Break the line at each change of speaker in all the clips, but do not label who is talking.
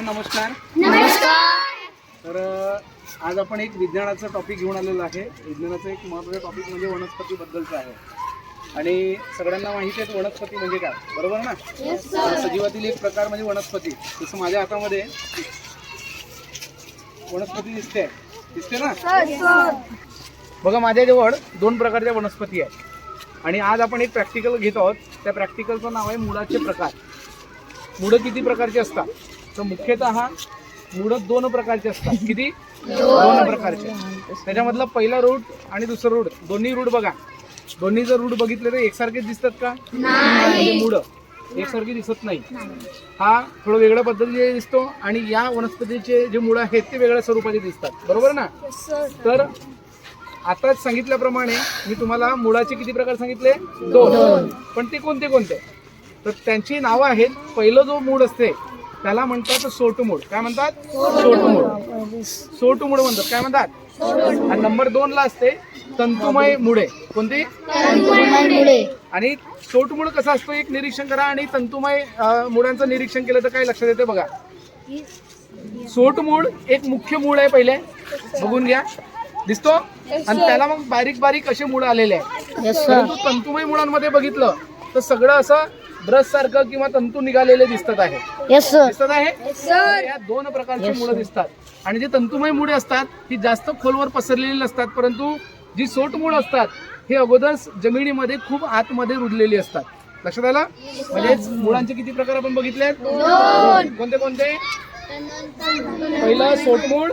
नमस्कार. तर आज आपण एक विज्ञानाचा टॉपिक घेऊन आलेलो आहे. विज्ञानाचं एक महत्त्वाचं टॉपिक म्हणजे वनस्पतीबद्दलचं आहे. आणि सगळ्यांना माहिती आहे वनस्पती म्हणजे काय. बरोबर ना? सजीवातील एक प्रकार म्हणजे वनस्पती. जसं माझ्या हातामध्ये वनस्पती दिसते. दिसते ना? बघा माझ्याजवळ दोन प्रकारच्या वनस्पती आहेत. आणि आज आपण एक प्रॅक्टिकल घेत आहोत. त्या प्रॅक्टिकलचं नाव आहे मुळाचे प्रकार. मुळं किती प्रकारची असतात? तर मुख्यतः मुळं दोन प्रकारचे असतात. किती? दोन प्रकारचे. त्याच्यामधला पहिला रूट आणि दुसरा रूट दोन्ही रूट बघा. दोन्ही जर रूट बघितले तर एकसारखेच दिसतात का? म्हणजे मुळं एकसारखी दिसत नाही. हा थोडं वेगळ्या पद्धतीने दिसतो आणि या वनस्पतीचे जे मुळं आहेत ते वेगळ्या स्वरूपाचे दिसतात. बरोबर ना? तर आताच सांगितल्याप्रमाणे मी तुम्हाला मुळाचे किती प्रकार सांगितले? दोन. पण ते कोणते कोणते? तर त्यांची नावं आहेत. पहिलं जो मूळ असते त्याला म्हणतात सोटमूळ काय म्हणतात? सोटमूळ सोटमूळ म्हणतात. काय म्हणतात? आणि नंबर दोन ला असते तंतुमय मुळे कोणती? आणि सोटमूळ कसं असतो? एक निरीक्षण करा आणि तंतुमय मुळांचं निरीक्षण केलं तर काय लक्षात येते बघा. सोटमूळ एक मुख्य मूळ आहे पहिले. बघून घ्या. दिसतो? आणि त्याला मग बारीक बारीक असे मुळ आलेले आहे परंतु तंतुमय मुळांमध्ये बघितलं तर सगळं असं ब्रश सारखं किंवा तंतू निघालेले दिसत आहे. दिसत आहे? या दोन प्रकारची मुळं दिसतात. आणि जे तंतुमय मुळे असतात ती जास्त खोलवर पसरलेली नसतात परंतु जी सोट मुळ असतात हे अगोदर जमिनीमध्ये खूप आतमध्ये रुजलेली असतात. लक्षात आलं? म्हणजे मुळांचे किती प्रकार आपण बघितले कोणते कोणते? पहिलं सोटमूळ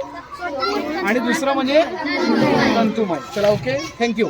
आणि दुसरं म्हणजे तंतुमय. चला ओके थँक्यू